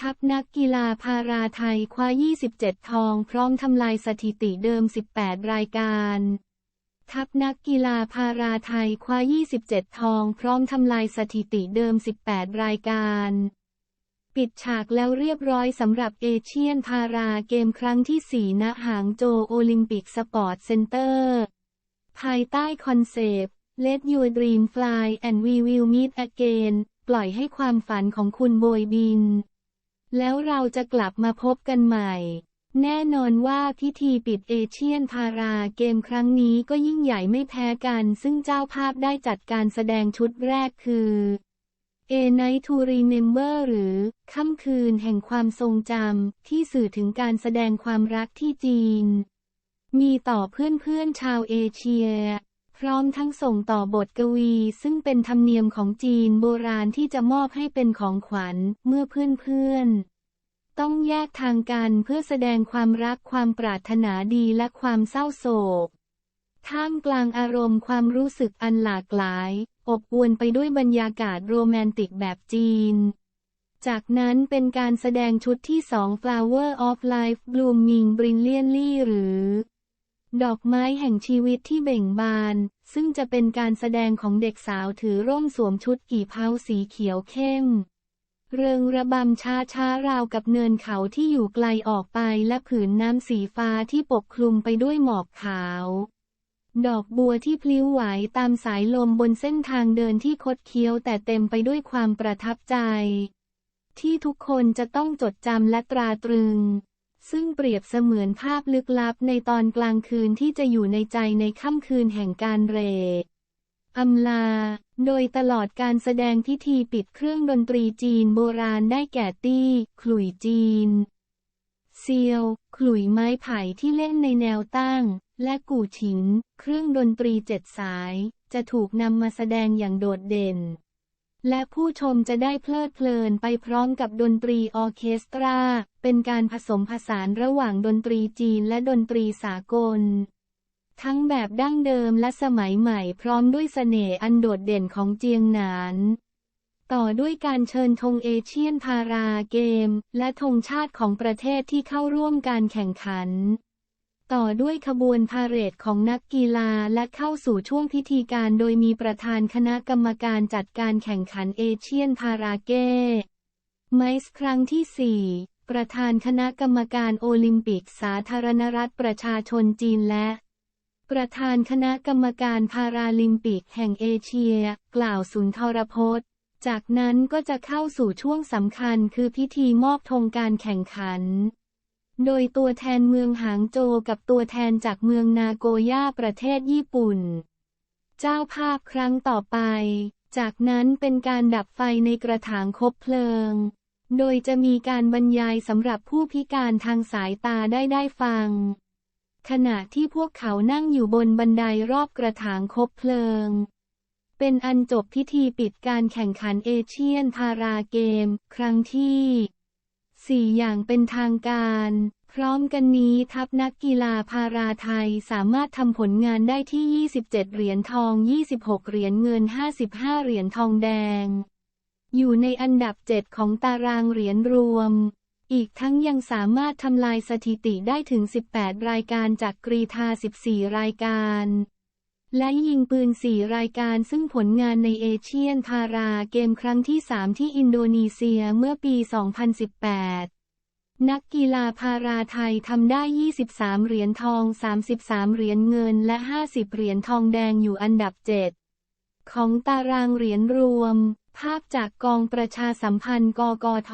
ทัพนักกีฬาพาราไทยคว้า 27 ทองพร้อมทำลายสถิติเดิม 18 รายการ ทัพนักกีฬาพาราไทยคว้า 27 ทองพร้อมทำลายสถิติเดิม 18 รายการ ปิดฉากแล้วเรียบร้อยสำหรับเอเชียนพาราเกมครั้งที่ 4 ณ หางโจโอลิมปิกสปอร์ตเซ็นเตอร์ ภายใต้คอนเซปต์ Let your dream fly and we will meet again ปล่อยให้ความฝันของคุณโบยบิน แล้วเราจะกลับมาพบกันใหม่ แน่นอนว่าพิธีปิดเอเชียนพาราเกมครั้งนี้ก็ยิ่งใหญ่ไม่แพ้กัน ซึ่งเจ้าภาพได้จัดการแสดงชุดแรกคือ A Night to Remember หรือ ค่ำคืนแห่งความทรงจำ ที่สื่อถึงการแสดงความรักที่จีน มีต่อเพื่อนๆชาวเอเชีย พร้อมทั้งส่งต่อบทกวี ซึ่งเป็นธรรมเนียมของจีนโบราณที่จะมอบให้เป็นของขวัญเมื่อเพื่อนๆ ต้องแยกทางกันเพื่อแสดงความรักความปรารถนาดีและความเศร้าโศก ท่ามกลางอารมณ์ความรู้สึกอันหลากหลาย อบอวลไปด้วยบรรยากาศโรแมนติกแบบจีน จากนั้นเป็นการแสดงชุดที่สอง Flower of Life Blooming Brilliantly หรือ ดอกไม้แห่งชีวิตที่เบ่งบาน ซึ่งจะเป็นการแสดงของเด็กสาวถือร่มสวมชุดกี่เผาสีเขียวเข้ม เริงระบำช้าช้าราวกับเนินเขาที่อยู่ไกลออกไปและผืนน้ำสีฟ้าที่ปกคลุมไปด้วยหมอกขาว ดอกบัวที่พลิ้วไหวตามสายลมบนเส้นทางเดินที่คดเคี้ยวแต่เต็มไปด้วยความประทับใจ ที่ทุกคนจะต้องจดจำและตราตรึง ซึ่งเปรียบเสมือนภาพลึกลับในตอนกลางคืนที่จะอยู่ในใจในค่ำคืนแห่งการเรอำลา โดยตลอดการแสดงพิธีปิดเครื่องดนตรีจีนโบราณได้แก่ตี้ขลุ่ยจีน เซียว ขลุ่ยไม้ไผ่ที่เล่นในแนวตั้ง และกู่ฉิน เครื่องดนตรีเจ็ดสาย จะถูกนำมาแสดงอย่างโดดเด่น และผู้ชมจะได้เพลิดเพลินไปพร้อมกับดนตรีออเคสตรา เป็นการผสมผสานระหว่างดนตรีจีนและดนตรีสากล ทั้งแบบดั้งเดิมและสมัยใหม่พร้อมด้วยเสน่ห์อันโดดเด่นของเจียงหนาน ต่อด้วยการเชิญธงเอเชียนพาราเกม และธงชาติของประเทศที่เข้าร่วมการแข่งขัน ต่อด้วยขบวนพาเหรดของนักกีฬาและเข้าสู่ช่วงพิธีการโดยมีประธานคณะกรรมการจัดการแข่งขันเอเชียนพาราเกไมส์ครั้งที่ 4 ประธานคณะกรรมการโอลิมปิกสาธารณรัฐประชาชนจีนและ ประธานคณะกรรมการพาราลิมปิกแห่งเอเชีย กล่าวสุนทรพจน์ จากนั้นก็จะเข้าสู่ช่วงสำคัญคือพิธีมอบธงการแข่งขัน โดยตัวแทนเมืองหางโจกับตัวแทนจากเมืองนาโกย่าประเทศญี่ปุ่น เจ้าภาพครั้งต่อไป จากนั้นเป็นการดับไฟในกระถางคบเพลิง โดยจะมีการบรรยายสำหรับผู้พิการทางสายตาได้ได้ฟัง ขณะที่พวกเขานั่งอยู่บนบันไดรอบกระถางคบเพลิง เป็นอันจบพิธีปิดการแข่งขันเอเชียนพาราเกม ครั้งที่ 4 อย่างเป็นทางการ พร้อมกันนี้ทัพนักกีฬาพาราไทยสามารถทำผลงานได้ที่ 27 เหรียญทอง 26 เหรียญเงิน 55 เหรียญทองแดง อยู่ในอันดับ 7 ของตารางเหรียญรวม อีกทั้งยังสามารถทำลายสถิติได้ถึง 18 รายการจากกรีธา 14 รายการ และยิงปืน 4 รายการซึ่งผลงานในเอเชียนพาราเกมครั้งที่ 3 ที่อินโดนีเซียเมื่อปี 2018 นักกีฬาพาราไทยทำได้ 23 เหรียญทอง 33 เหรียญเงิน และ 50 เหรียญทองแดงอยู่อันดับ 7 ของตารางเหรียญรวม ภาพจากกองประชาสัมพันธ์กกท